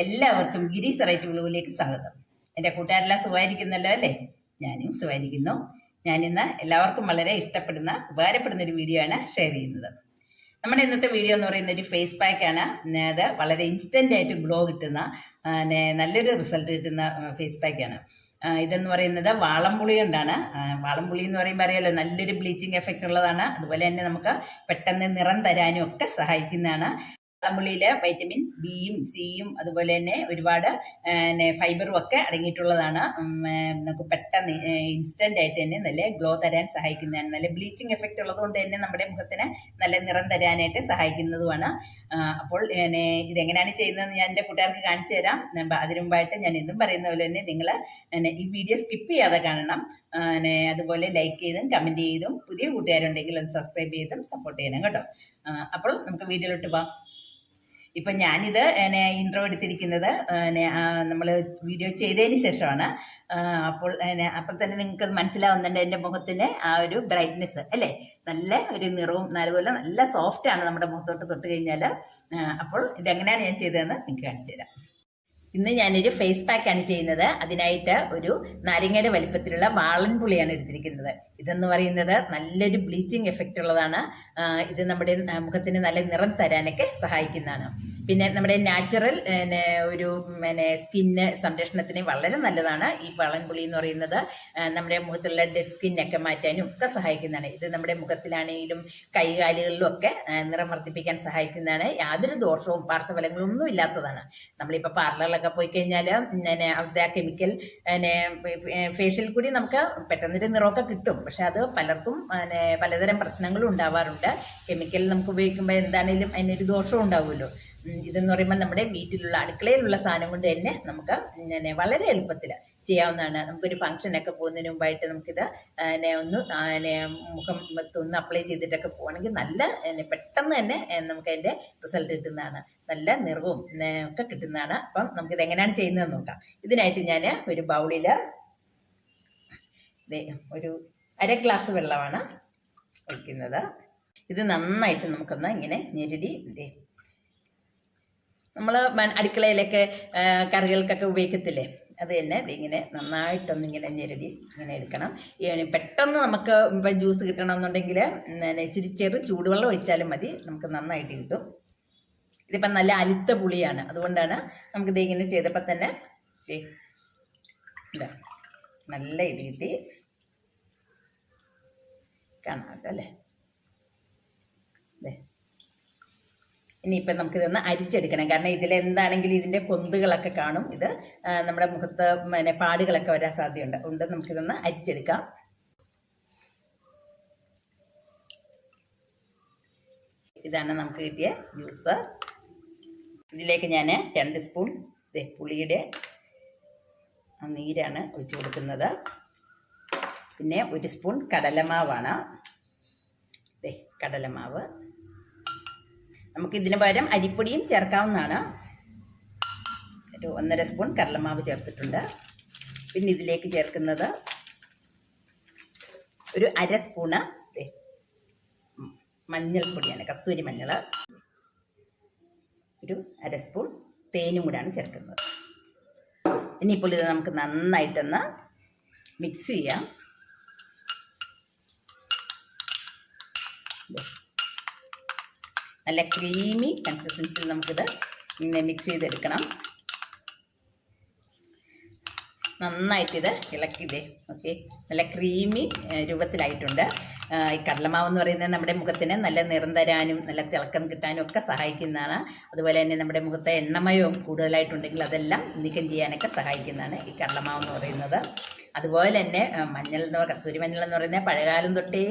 എല്ലാവർക്കും ഗിരീസ് റൈറ്റ് ബ്ലൂവിലേക്ക് സ്വാഗതം. എന്റെ കൂട്ടുകാരെല്ലാം സുഖമായിരിക്കുന്നല്ലോ അല്ലേ? ഞാനും സുഖമായിരിക്കുന്നു. ഞാനിന്ന് എല്ലാവർക്കും വളരെ ഇഷ്ടപ്പെടുന്ന ഉപകാരപ്പെടുന്ന ഒരു വീഡിയോ ആണ് ഷെയർ ചെയ്യുന്നത്. നമ്മുടെ ഇന്നത്തെ വീഡിയോ എന്ന് പറയുന്ന ഒരു ഫേസ് പാക്കാണ് അത് വളരെ ഇൻസ്റ്റന്റ് ആയിട്ട് ഗ്ലോ കിട്ടുന്ന നല്ലൊരു റിസൾട്ട് കിട്ടുന്ന ഫേസ് പാക്കാണ് ഇതെന്ന് പറയുന്നത് വാളംപുളി കൊണ്ടാണ്. വാളംപുളി എന്ന് പറയുമ്പോൾ അറിയാലോ നല്ലൊരു ബ്ലീച്ചിങ് എഫക്റ്റ് ഉള്ളതാണ്. അതുപോലെ തന്നെ നമുക്ക് പെട്ടെന്ന് നിറം തരാനും ഒക്കെ സഹായിക്കുന്നതാണ്. വാളംപുളിയിൽ വൈറ്റമിൻ ബിയും സിയും അതുപോലെ തന്നെ ഒരുപാട് ഫൈബറും ഒക്കെ അടങ്ങിയിട്ടുള്ളതാണ്. നമുക്ക് പെട്ടെന്ന് ഇൻസ്റ്റന്റ് ആയിട്ട് തന്നെ നല്ല ഗ്ലോ തരാൻ സഹായിക്കുന്നതാണ്. നല്ല ബ്ലീച്ചിങ് എഫക്റ്റ് ഉള്ളതുകൊണ്ട് തന്നെ നമ്മുടെ മുഖത്തിന് നല്ല നിറം തരാനായിട്ട് സഹായിക്കുന്നതുമാണ്. അപ്പോൾ ഇതെങ്ങനെയാണ് ചെയ്യുന്നതെന്ന് ഞാൻ എന്റെ കൂട്ടുകാർക്ക് കാണിച്ചു തരാം. ഞാൻ പ- അതിനു മുമ്പായിട്ട് ഞാൻ എന്നും പറയുന്ന പോലെ തന്നെ നിങ്ങൾ ഈ വീഡിയോ സ്കിപ്പ് ചെയ്യാതെ കാണണം. അതുപോലെ ലൈക്ക് ചെയ്തും കമന്റ് ചെയ്തും പുതിയ കൂട്ടുകാരുണ്ടെങ്കിൽ ഒന്ന് സബ്സ്ക്രൈബ് ചെയ്തും സപ്പോർട്ട് ചെയ്യണം കേട്ടോ. അപ്പോൾ നമുക്ക് വീഡിയോയിലോട്ട് പോവാം ഇപ്പം ഞാനിത് എന്നെ ഇൻട്രോ എടുത്തിരിക്കുന്നത് നമ്മൾ വീഡിയോ ചെയ്തതിന് ശേഷമാണ്. അപ്പോൾ എന്നെ, അപ്പോൾ തന്നെ നിങ്ങൾക്ക് മനസ്സിലാവുന്നുണ്ട് എന്റെ മുഖത്തിന്റെ ആ ഒരു ബ്രൈറ്റ്നെസ് അല്ലേ? നല്ല ഒരു നിറവും അതുപോലെ നല്ല സോഫ്റ്റ് ആണ് നമ്മുടെ മുഖത്തോട്ട് തൊട്ട് കഴിഞ്ഞാൽ അപ്പോൾ ഇതെങ്ങനെയാണ് ഞാൻ ചെയ്തതെന്ന് നിങ്ങൾക്ക് കാണിച്ചു തരാം ഇന്ന് ഞാനൊരു ഫേസ് പാക്കാണ് ചെയ്യുന്നത്. അതിനായിട്ട് ഒരു നാരങ്ങയുടെ വലിപ്പത്തിലുള്ള വാളൻ പുളിയാണ് എടുത്തിരിക്കുന്നത്. ഇതെന്ന് പറയുന്നത് നല്ലൊരു ബ്ലീച്ചിങ് എഫക്റ്റ് ഉള്ളതാണ്. ഇത് നമ്മുടെ മുഖത്തിന് നല്ല നിറം തരാനൊക്കെ സഹായിക്കുന്നതാണ്. പിന്നെ നമ്മുടെ നാച്ചുറൽ ഒരു പിന്നെ സ്കിന്ന് സംരക്ഷണത്തിന് വളരെ നല്ലതാണ്. ഈ വളൻപുളി എന്ന് പറയുന്നത് നമ്മുടെ മുഖത്തുള്ള ഡെഡ് സ്കിന്നൊക്കെ മാറ്റാനും ഒക്കെ സഹായിക്കുന്നതാണ്. ഇത് നമ്മുടെ മുഖത്തിലാണെങ്കിലും കൈകാലുകളിലും ഒക്കെ നിറം വർദ്ധിപ്പിക്കാൻ സഹായിക്കുന്നതാണ്. യാതൊരു ദോഷവും പാർശ്വഫലങ്ങളും ഒന്നും ഇല്ലാത്തതാണ്. നമ്മളിപ്പോൾ പാർലറിലൊക്കെ പോയി കഴിഞ്ഞാൽ പിന്നെ അവിടുത്തെ ആ കെമിക്കൽ ഫേഷ്യൽ കൂടി നമുക്ക് പെട്ടെന്നൊരു നിറമൊക്കെ കിട്ടും. പക്ഷെ അത് പലർക്കും പിന്നെ പലതരം പ്രശ്നങ്ങളും ഉണ്ടാവാറുണ്ട്. കെമിക്കൽ നമുക്ക് ഉപയോഗിക്കുമ്പോൾ എന്താണെങ്കിലും അതിനൊരു ദോഷവും ഉണ്ടാവുമല്ലോ. ഇതെന്ന് പറയുമ്പോൾ നമ്മുടെ വീട്ടിലുള്ള അടുക്കളയിലുള്ള സാധനം കൊണ്ട് തന്നെ നമുക്ക് പിന്നെ വളരെ എളുപ്പത്തിൽ ചെയ്യാവുന്നതാണ്. നമുക്കൊരു ഫംഗ്ഷനൊക്കെ പോകുന്നതിന് മുമ്പായിട്ട് നമുക്കിത് ഒന്ന് മുഖം ഒന്ന് അപ്ലൈ ചെയ്തിട്ടൊക്കെ പോകണമെങ്കിൽ നല്ല പെട്ടെന്ന് തന്നെ നമുക്ക് അതിന്റെ റിസൾട്ട് കിട്ടുന്നതാണ്. നല്ല നിറവും ഒക്കെ കിട്ടുന്നതാണ്. അപ്പം നമുക്കിത് എങ്ങനെയാണ് ചെയ്യുന്നതെന്ന് നോക്കാം. ഇതിനായിട്ട് ഞാൻ ഒരു ബൗളിൽ ഒരു അര ഗ്ലാസ് വെള്ളമാണ് ഒഴിക്കുന്നത്. ഇത് നന്നായിട്ട് നമുക്കൊന്ന് ഇങ്ങനെ ഞെരടി നമ്മൾ അടുക്കളയിലൊക്കെ കറികൾക്കൊക്കെ ഉപയോഗിക്കത്തില്ലേ? അത് തന്നെ ഇങ്ങനെ നന്നായിട്ടൊന്ന് ഇങ്ങനെ ഞെരടി ഇങ്ങനെ എടുക്കണം. പെട്ടെന്ന് നമുക്ക് ഇപ്പം ജ്യൂസ് കിട്ടണമെന്നുണ്ടെങ്കിൽ ഇച്ചിരി ചെറു ചൂടുവെള്ളം ഒഴിച്ചാലും മതി. നമുക്ക് നന്നായിട്ട് കിട്ടും. ഇതിപ്പം നല്ല അലുത്ത പുളിയാണ്. അതുകൊണ്ടാണ് നമുക്കിത് ഇങ്ങനെ ചെയ്തപ്പോൾ തന്നെ ഇതാ നല്ല ഇത് കിട്ടി. കാണാം അല്ലേ? ഇനിയിപ്പം നമുക്കിതൊന്ന് അരിച്ചെടുക്കണം. കാരണം ഇതിൽ എന്താണെങ്കിലും ഇതിന്റെ പൊന്തുകളൊക്കെ കാണും. ഇത് നമ്മുടെ മുഖത്ത് പിന്നെ പാടുകളൊക്കെ വരാൻ സാധ്യതയുണ്ട്. അതുകൊണ്ട് നമുക്കിതൊന്ന് അരിച്ചെടുക്കാം. ഇതാണ് നമുക്ക് കിട്ടിയ ജ്യൂസ്. ഇതിലേക്ക് ഞാൻ രണ്ട് സ്പൂൺ പുളിയുടെ നീരാണ് ഒഴിച്ചു കൊടുക്കുന്നത്. പിന്നെ ഒരു സ്പൂൺ കടലമാവാണ്. കടലമാവ്. നമുക്ക് ഇതിന് പകരം അരിപ്പൊടിയും ചേർക്കാവുന്നതാണ്. ഒരു ഒന്നര സ്പൂൺ കടലമാവ് ചേർത്തിട്ടുണ്ട്. പിന്നെ ഇതിലേക്ക് ചേർക്കുന്നത് ഒരു അര സ്പൂണ് മഞ്ഞൾപ്പൊടിയാണ് കസ്തൂരി മഞ്ഞൾ ഒരു അര സ്പൂൺ തേനും കൂടെയാണ് ചേർക്കുന്നത്. ഇനിയിപ്പോൾ ഇത് നമുക്ക് നന്നായിട്ടൊന്ന് മിക്സ് ചെയ്യാം. നല്ല ക്രീമി കൺസിസ്റ്റൻസിയിൽ നമുക്കിത് മിക്സ് ചെയ്തെടുക്കണം. നന്നായിട്ടിത് ഇളക്കിതേ ഓക്കെ നല്ല ക്രീമി രൂപത്തിലായിട്ടുണ്ട്. ഈ കടലമാവ് എന്ന് പറയുന്നത് നമ്മുടെ മുഖത്തിന് നല്ല നിറം തരാനും നല്ല തിളക്കം കിട്ടാനും ഒക്കെ സഹായിക്കുന്നതാണ്. അതുപോലെ തന്നെ നമ്മുടെ മുഖത്തെ എണ്ണമയവും കൂടുതലായിട്ടുണ്ടെങ്കിൽ അതെല്ലാം നീക്കം ചെയ്യാനൊക്കെ സഹായിക്കുന്നതാണ് ഈ കടലമാവ് എന്ന് പറയുന്നത്. അതുപോലെ തന്നെ മഞ്ഞൾ എന്ന് പറയുക കസ്തൂരി മഞ്ഞൾ എന്ന് പറയുന്നത് പഴകാലം തൊട്ടേ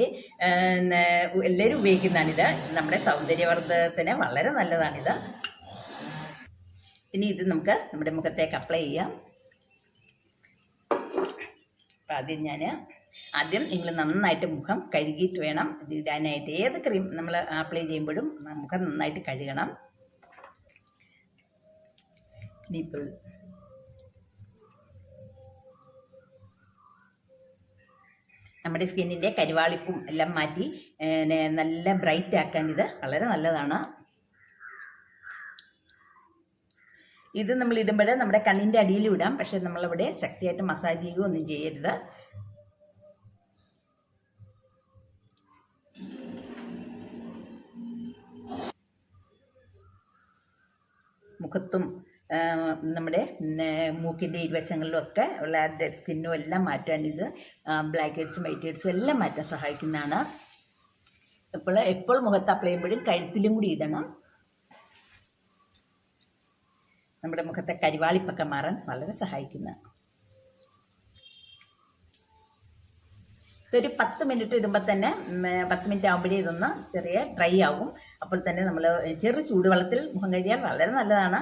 എല്ലാവരും ഉപയോഗിക്കുന്നതാണിത്. നമ്മുടെ സൗന്ദര്യവർദ്ധത്തിന് വളരെ നല്ലതാണിത്. ഇനി ഇത് നമുക്ക് നമ്മുടെ മുഖത്തേക്ക് അപ്ലൈ ചെയ്യാം. അപ്പം ആദ്യം ഞാൻ ആദ്യം നിങ്ങൾ നന്നായിട്ട് മുഖം കഴുകിയിട്ട് വേണം. ഇത് ഇടാനായിട്ട് ഏത് ക്രീം നമ്മൾ അപ്ലൈ ചെയ്യുമ്പോഴും മുഖം നന്നായിട്ട് കഴുകണം. ഇനിയിപ്പോൾ നമ്മുടെ സ്കിന്നിന്റെ കരിവാളിപ്പും എല്ലാം മാറ്റി നല്ല ബ്രൈറ്റ് ആക്കാൻ ഇത് വളരെ നല്ലതാണ്. ഇത് നമ്മൾ ഇടുമ്പോൾ നമ്മുടെ കണ്ണിന്റെ അടിയിൽ ഇടാം. പക്ഷെ നമ്മളിവിടെ ശക്തിയായിട്ട് മസാജ് ചെയ്യുകയോ ഒന്നും ചെയ്യരുത്. മുഖത്തും നമ്മുടെ മൂക്കിന്റെ ഇരുവശങ്ങളിലൊക്കെ ഉള്ള ഡെഡ് സ്കിന്നും എല്ലാം മാറ്റാൻ ഇത് ബ്ലാക്ക് ഹെഡ്സും വൈറ്റ് ഹെഡ്സും എല്ലാം മാറ്റാൻ സഹായിക്കുന്നതാണ്. ഇപ്പോൾ എപ്പോൾ മുഖത്ത് അപ്ലൈ ചെയ്യുമ്പോഴും കഴുത്തിലും കൂടി ഇടണം. നമ്മുടെ മുഖത്തെ കരിവാളിപ്പൊക്കെ മാറാൻ വളരെ സഹായിക്കുന്ന. ഇതൊരു പത്ത് മിനിറ്റ് ഇടുമ്പോൾ തന്നെ പത്ത് മിനിറ്റ് ആകുമ്പോഴേ ഇതൊന്ന് ചെറിയ ഡ്രൈ ആവും. അപ്പോൾ തന്നെ നമ്മൾ ചെറു ചൂടുവെള്ളത്തിൽ മുഖം കഴുകിയാൽ വളരെ നല്ലതാണ്.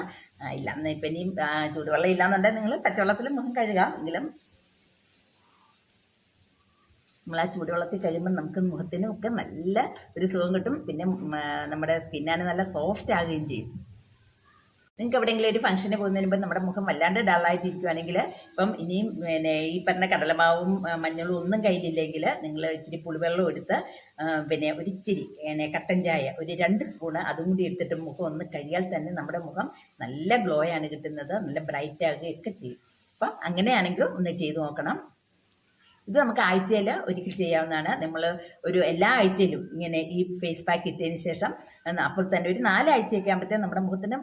ഇല്ല ഇപ്പം ഇനിയും ചൂടുവെള്ളം ഇല്ലാന്നുണ്ടെങ്കിൽ നിങ്ങൾ പച്ചവെള്ളത്തിൽ മുഖം കഴുകാം എങ്കിലും നമ്മൾ ആ ചൂടുവെള്ളത്തിൽ കഴിയുമ്പോൾ നമുക്ക് മുഖത്തിനും ഒക്കെ നല്ല ഒരു സുഖം കിട്ടും. പിന്നെ നമ്മുടെ സ്കിന്നാണ് നല്ല സോഫ്റ്റ് ആകുകയും ചെയ്യും. നിങ്ങൾക്ക് എവിടെയെങ്കിലും ഒരു ഫംഗ്ഷന് പോകുന്നതിന് മുമ്പ് നമ്മുടെ മുഖം വല്ലാണ്ട് ഡള്ളായിട്ടിരിക്കുകയാണെങ്കിൽ ഇപ്പം ഇനിയും പിന്നെ ഈ പറഞ്ഞ കടലമാവും മഞ്ഞളും ഒന്നും കയ്യിലില്ലെങ്കിൽ നിങ്ങൾ ഇച്ചിരി പുളിവെള്ളം എടുത്ത് പിന്നെ ഒരു ഇച്ചിരി പിന്നെ കട്ടൻ ചായ ഒരു രണ്ട് സ്പൂണ് അതും കൂടി എടുത്തിട്ട് മുഖം ഒന്ന് കഴിയാൽ തന്നെ നമ്മുടെ മുഖം നല്ല ഗ്ലോ കിട്ടുന്നത് നല്ല ബ്രൈറ്റ് ആകുകയൊക്കെ ചെയ്യും. അപ്പം അങ്ങനെയാണെങ്കിലും ഒന്ന് ചെയ്തു നോക്കണം. ഇത് നമുക്ക് ആഴ്ചയിൽ ഒരിക്കൽ ചെയ്യാവുന്നതാണ്. നമ്മൾ ഒരു എല്ലാ ആഴ്ചയിലും ഇങ്ങനെ ഈ ഫേസ് പാക്ക് ഇട്ടതിന് ശേഷം അപ്പോൾ തന്നെ ഒരു നാലാഴ്ചയൊക്കെ ആകുമ്പോഴത്തേക്കും നമ്മുടെ മുഖത്തിന്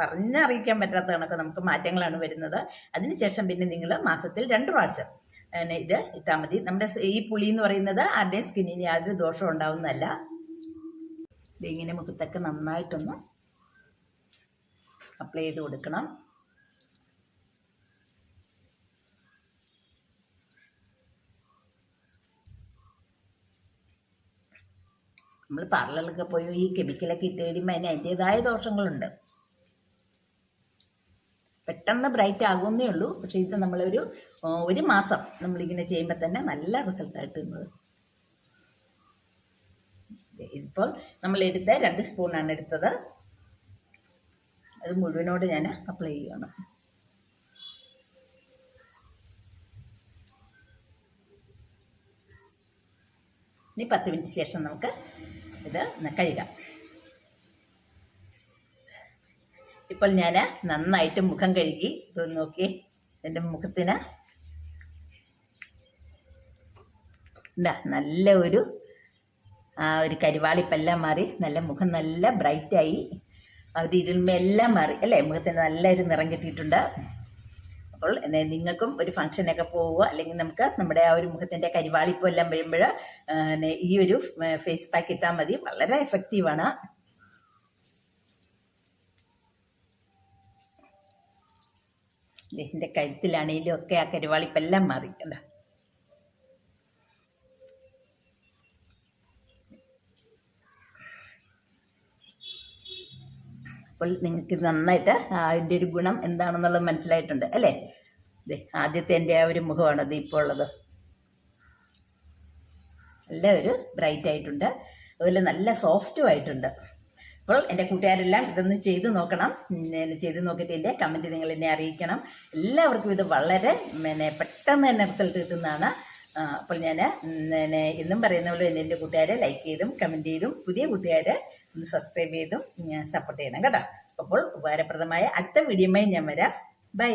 പറഞ്ഞറിയിക്കാൻ പറ്റാത്ത കണക്ക് നമുക്ക് മാറ്റങ്ങളാണ് വരുന്നത്. അതിനുശേഷം പിന്നെ നിങ്ങൾ മാസത്തിൽ രണ്ട് പ്രാവശ്യം ഇത് ഇട്ടാൽ മതി. നമ്മുടെ ഈ പുളി എന്ന് പറയുന്നത് ആരുടെയും സ്കിന്നിന് യാതൊരു ദോഷവും ഉണ്ടാവുന്നതല്ല. ഇതിങ്ങനെ മുഖത്തൊക്കെ നന്നായിട്ടൊന്ന് അപ്ലൈ ചെയ്ത് കൊടുക്കണം. നമ്മൾ പാർലറിലൊക്കെ പോയി ഈ കെമിക്കലൊക്കെ ഇട്ട് കഴിയുമ്പോൾ അതിന് അതിന്റെതായ ദോഷങ്ങളുണ്ട്. പെട്ടെന്ന് ബ്രൈറ്റ് ആകുമെന്നേ ഉള്ളൂ. പക്ഷേ ഇത് നമ്മളൊരു ഒരു മാസം നമ്മളിങ്ങനെ ചെയ്യുമ്പോൾ തന്നെ നല്ല റിസൾട്ടായിട്ട് കിട്ടുന്നത് ഇപ്പോൾ നമ്മൾ എടുത്ത രണ്ട് സ്പൂണാണ് എടുത്തത്. അത് മുഴുവനോട് ഞാൻ അപ്ലൈ ചെയ്യണം. ഇനി പത്ത് മിനിറ്റ് ശേഷം നമുക്ക് ഇത് കഴുകാം. ഇപ്പോൾ ഞാൻ നന്നായിട്ട് മുഖം കഴുകി ഇത് നോക്കി. എന്റെ മുഖത്തിന് നല്ല ഒരു ആ ഒരു കരിവാളിപ്പെല്ലാം മാറി. നല്ല മുഖം നല്ല ബ്രൈറ്റായി. ഒരു ഇരുൾമയെല്ലാം മാറി. അല്ലേ? മുഖത്തിന് നല്ലൊരു നിറം കിട്ടിയിട്ടുണ്ട്. അപ്പോൾ നിങ്ങൾക്കും ഒരു ഫംഗ്ഷനൊക്കെ പോവുക. അല്ലെങ്കിൽ നമുക്ക് നമ്മുടെ ആ ഒരു മുഖത്തിന്റെ കരിവാളിപ്പെല്ലാം വരുമ്പോൾ ഈ ഒരു ഫേസ് പാക്ക് ഇട്ടാൽ മതി. വളരെ എഫക്റ്റീവാണ് ഇതിന്റെ കഴുത്തിലാണെങ്കിലും ഒക്കെ ആ കരിവാളിപ്പെല്ലാം മാറി. കണ്ടോ? അപ്പോൾ നിങ്ങൾക്ക് നന്നായിട്ട് അതിന്റെ ഒരു ഗുണം എന്താണെന്നുള്ളത് മനസ്സിലായിട്ടുണ്ട് അല്ലേ? ദേ ആദ്യത്തെ എന്റെ ആ ഒരു മുഖമാണ് അത് ഇപ്പോൾ ഉള്ളത്. നല്ല ഒരു ബ്രൈറ്റ് ആയിട്ടുണ്ട് അതുപോലെ നല്ല സോഫ്റ്റും ആയിട്ടുണ്ട്. അപ്പോൾ എന്റെ കൂട്ടുകാരെല്ലാം ഇതൊന്ന് ചെയ്ത് നോക്കണം. ചെയ്ത് നോക്കിയിട്ട് എന്റെ കമന്റ് നിങ്ങൾ എന്നെ അറിയിക്കണം. എല്ലാവർക്കും ഇത് വളരെ പിന്നെ പെട്ടെന്ന് തന്നെ റിസൾട്ട് കിട്ടുന്നതാണ്. അപ്പോൾ ഞാൻ എന്നും പറയുന്ന പോലെ എന്റെ കൂട്ടുകാരെ ലൈക്ക് ചെയ്തും കമന്റ് ചെയ്തും പുതിയ കൂട്ടുകാരെ ഒന്ന് സബ്സ്ക്രൈബ് ചെയ്തും സപ്പോർട്ട് ചെയ്യണം കേട്ടോ. അപ്പോൾ ഉപകാരപ്രദമായ അടുത്ത വീഡിയോയുമായി ഞാൻ വരാം. ബൈ